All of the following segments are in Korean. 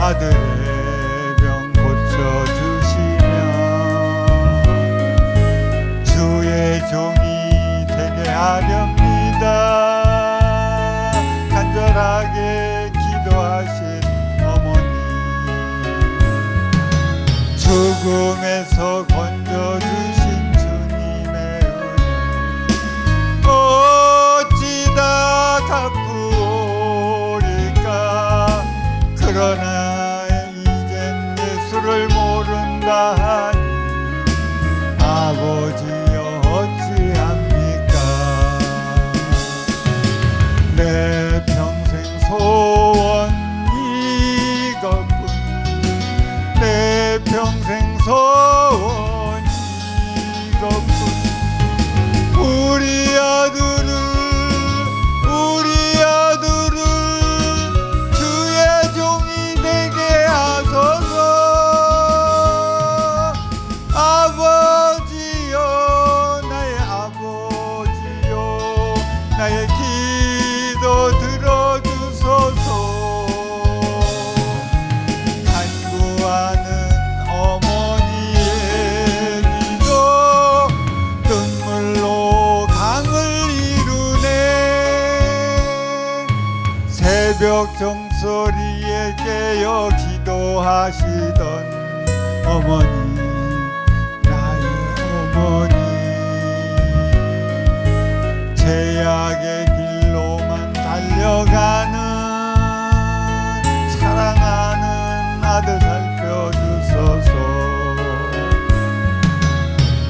아들의 병 고쳐주시며 주의 종이 되게 하렵니다. 간절하게 기도하신 어머니. 죽음에서 건 평생 소원 새벽 종소리에 깨어 기도하시던 어머니 나의 어머니. 제약의 길로만 달려가는 사랑하는 아들 살펴주소서.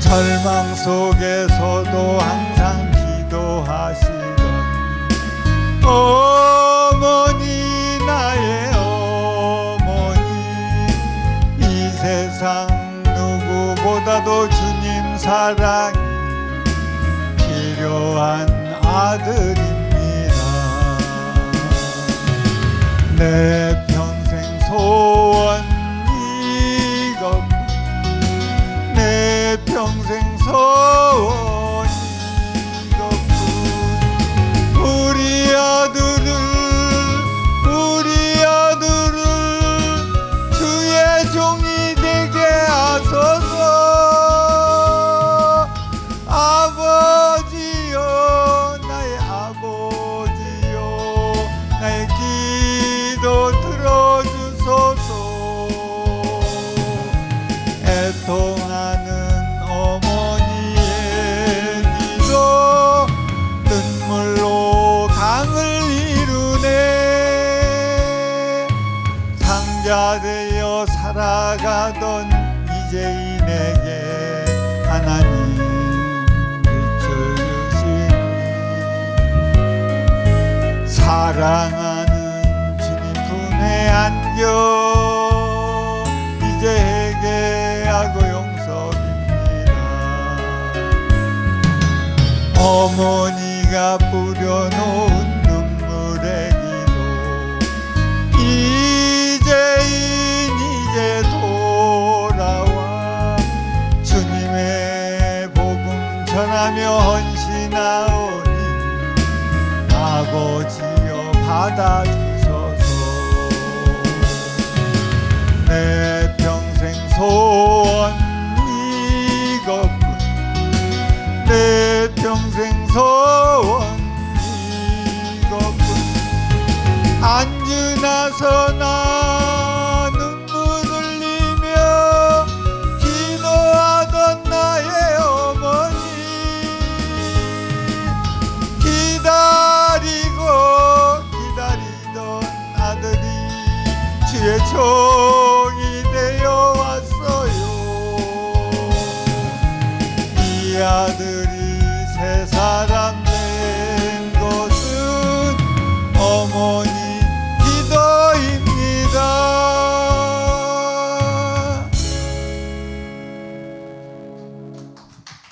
절망 속에서도 항상 기도하시던 어 누구보다도 주님 사랑이 필요한 아들입니다. 내 평생 소원 이것뿐 내 평생 소원 상자 되어 살아가던 이재인에게 하나님 빛을 주시니 사랑하는 주님 품에 안겨 이제 회개하고 용서입니다. 어머니가 뿌려놓은 전하며 헌신하오니 아버지여 받아주소서. 내 평생 소원 이것뿐. 내 평생 소원 이것뿐. 앉으나서 나 주의 종